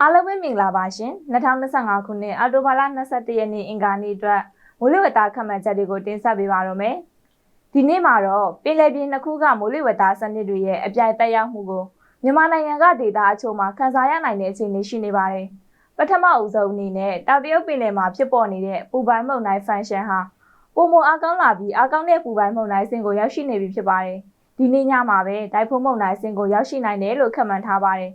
အားလုံးပဲမင်္ဂလာပါရှင်2025ခုနှစ်အောက်တိုဘာလ22ရက်နေ့အင်္ဂါနေ့အတွက်မိုးလေဝသခန့်မှန်းချက်တွေကိုတင်ဆက်ပေးပါရမယ်ဒီနေ့မှာတော့ပင်လယ်ပြင်နှစ်ခုကမိုးလေဝသစနစ်တွေရဲ့အပြိုင်တက်ရောက်မှုကိုမြန်မာနိုင်ငံကဒေသအချို့မှာခန်းစားရနိုင်တဲ့အခြေအနေရှိနေပါတယ်ပထမအဦးဆုံးအနေနဲ့တောင်တရုတ်ပင်လယ်မှာဖြစ်ပေါ်နေတဲ့ပူပိုင်းမုန်တိုင်းဖန်ရှင်ဟာပုံမအားကောင်းလာပြီးအားကောင်းတဲ့ပူပိုင်းမုန်တိုင်းစင်ကိုရောက်ရှိနေပြီဖြစ်ပါတယ်ဒီနေ့ညမှာပဲဒိုင်ဖုန်းမုန်တိုင်းစင်ကိုရောက်ရှိနိုင်တယ်လို့ခန့်မှန်းထားပါတယ်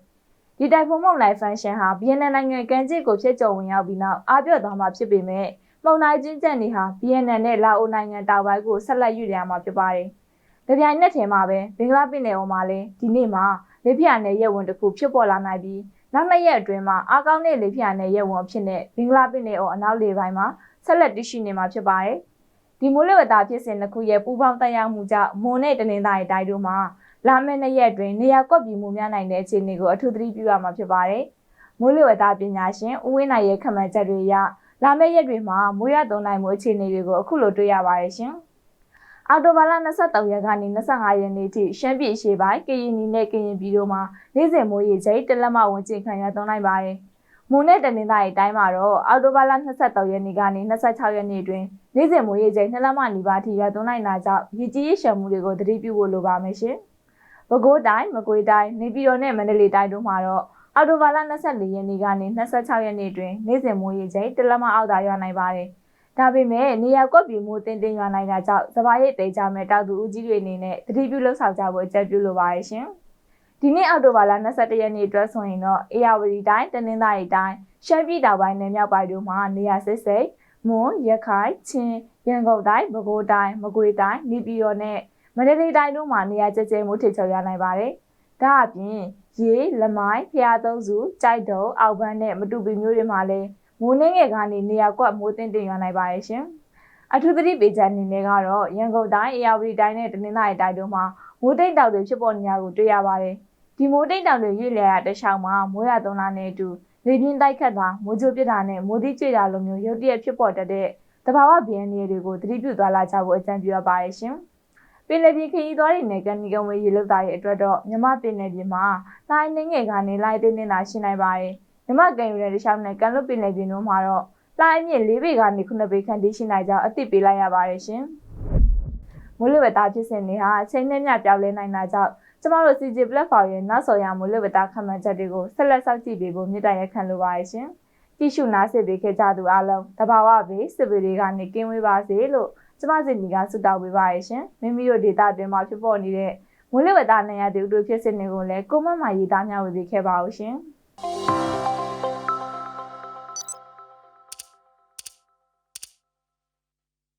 ဒီတိုင်ဖုန်းမုန်တိုင်းဖန်ရှင်ဟာဗီယက်နမ်နိုင်ငံကန်ကျစ်ကိုဖြစ်ကြုံဝင်ရောက်ပြီးနောက်အားပြော့သွားမှာဖြစ်ပေမဲ့မုန်တိုင်းချင်းကျက်နေဟာဗီယက်နမ်နဲ့လာအိုနိုင်ငံတောင်ပိုင်းကိုဆက်လက်ရွေ့ရမှာဖြစ်ပါတယ်။ကြပြိုင်နဲ့ထဲမှာပဲဘင်္ဂလားပင်လယ်အော်မှာလည်းဒီနေ့မှာလေပြင်းနဲ့ရဲဝင်တစ်ခုဖြစ်ပေါ်လာနိုင်ပြီးနောက်နှစ်ရက်အတွင်းမှာအားကောင်းတဲ့လေပြင်းနဲ့ရဲဝင်အဖြစ်နဲ့ဘင်္ဂလားပင်လယ်အော်အနောက်လေပိုင်းမှာဆက်လက်တည်ရှိနေမှာဖြစ်ပါတယ်။ဒီမိုးလေဝသဖြစ်စဉ်တစ်ခုရဲ့ပူပေါင်းတက်ရောက်မှုကြောင့်မွန်နဲ့တနင်္သာရီတိုင်းတို့မှာ လာမယ့်နှစ်ရက်အတွင်းနေရာကွက်ပြီးမှုများနိုင်တဲ့အခြေအနေကိုအထူးသတိပြုရမှာဖြစ်ပါတယ်။မိုးလေဝသပညာရှင်ဦးဝင်းနိုင်ရဲ့ခန့်မှန်းချက်တွေအရလာမယ့်ရက်တွေမှာမိုးရသွန်းနိုင်မှုအခြေအနေတွေကိုအခုလိုတွေ့ရပါတယ်ရှင်။အော်တိုဘာလ23ရက်ကနေ25ရက်နေ့ထိရှမ်းပြည်အရှေ့ပိုင်းကရင်နီနဲ့ကရင်ပြည်တို့မှာနေ့စဉ်မိုးရေချိန်တလက်မဝင်ကျင်ခံရသွန်းနိုင်ပါတယ်။မွန်နဲ့တနင်္သာရီတိုင်းမှာတော့အော်တိုဘာလ23ရက်နေ့ကနေ26ရက်နေ့တွင်နေ့စဉ်မိုးရေချိန်2လက်မနီးပါးထိရသွန်းနိုင်တာကြောင့်ရေကြီးရေရှမ်းမှုတွေကိုသတိပြုဖို့လိုပါမယ်ရှင်။ ပဲခူးတိုင်းမကွေးတိုင်းနေပြည်တော်နဲ့မန္တလေးတိုင်းတို့မှာတော့အော်တိုဘာလ24ရက်နေ့ကနေ26ရက်နေ့တွင်နေ့စဉ်မိုးရေချိန်တလက်မအောက်သာရွာနိုင်ပါတယ်။ဒါပေမဲ့နေရာကွက်ပြီးမိုးတင်တင်ရွာနိုင်တာကြောင့်စပါးရိတ်တိတ်ကြမဲ့တောက်သူဦးကြီးတွေအနေနဲ့တတိပြုလှုပ်ဆောင်ကြဖို့အကြံပြုလိုပါတယ်ရှင်။ဒီနေ့အော်တိုဘာလ22ရက်နေ့အတွက်ဆိုရင်တော့အေယာဝတီတိုင်းတနင်္သာရီတိုင်းရှမ်းပြည်တောင်ပိုင်းနယ်မြောက်ပိုင်းတို့မှာနေရာစစ်စိတ်မွန်ရခိုင်ချင်းရန်ကုန်တိုင်းပဲခူးတိုင်းမကွေးတိုင်းနေပြည်တော်နဲ့ မန္တလေးတိုင်းတို့မှာနေရာကျကျမှုထိချုပ်ရနိုင်ပါတယ်။ဒါအပြင်ရေလမိုင်းဖျားသုံးစုကြိုက်တုံအောက်ဘန်းနဲ့မတူပီမျိုးတွေမှာလည်းမိုးနှင်းငယ်ကနေနေရာကွက်မိုးတင်တင်ရနိုင်ပါရဲ့ရှင်။အထူးသတိပေးချက်အနေနဲ့ကတော့ရန်ကုန်တိုင်းအေရဝတီတိုင်းနဲ့တနင်္သာရီတိုင်းတို့မှာမိုးတိတ်တောင်တွေဖြစ်ပေါ်နေရကိုတွေ့ရပါတယ်။ဒီမိုးတိတ်တောင်တွေရွေ့လျားရတခြားမှာမိုးရသုံးလာနဲ့အတူလေပြင်းတိုက်ခတ်တာမိုးကြိုးပစ်တာနဲ့မိုးသီးကျွေတာလိုမျိုးရုတ်တရက်ဖြစ်ပေါ်တတ်တဲ့တဘာဝဘီယန်တွေကိုသတိပြုသွားလာကြဖို့အကြံပြုရပါရဲ့ရှင်။ ပင်လယ်ပြင်ခရီးသွားတွေနဲ့ကန်နီကုံဝေးရေလုသားရဲ့အတွက်တော့မြမပင်လယ်ပြင်မှာလိုင်းနှင်းငယ်ကနေလိုင်းသေးနေတာရှင်းနိုင်ပါတယ်မြမကန်ယူတဲ့တခြားနဲ့ကန်လွတ်ပင်လယ်ပြင်တို့မှာတော့လိုင်းမြင့်၄ပေကနေ9ပေခန့်တည်ရှိနိုင်ကြောင်းအသိပေးလိုက်ရပါတယ်ရှင်မိုးလေဝသဖြစ်စဉ်တွေဟာအချိန်နဲ့မျှပြောင်းလဲနိုင်တာကြောင့်ကျမတို့ CJ platform ရဲ့နောက်ဆော်ရမိုးလေဝသခန့်မှန်းချက်တွေကိုဆက်လက်စောင့်ကြည့်ပေးဖို့မြစ်တိုင်ရခံလိုပါတယ်ရှင်ကြည့်ရှုနားဆင်ပေးခဲ့ကြသူအားလုံးတဘာဝဘေးစစ်ပေတွေကနေကင်းဝေးပါစေလို့ ကျမစီနီကဆုတောင်းပေးပါရရှင်မိမိတို့ဒေတာတွင်မှာဖြစ်ပေါ်နေတဲ့မိုးလေဝသနိုင်ရတဲ့ဥတုဖြစ်စဉ်တွေကိုလည်းကိုမမရေးသားမျှဝေပေးခဲ့ပါဦးရှင်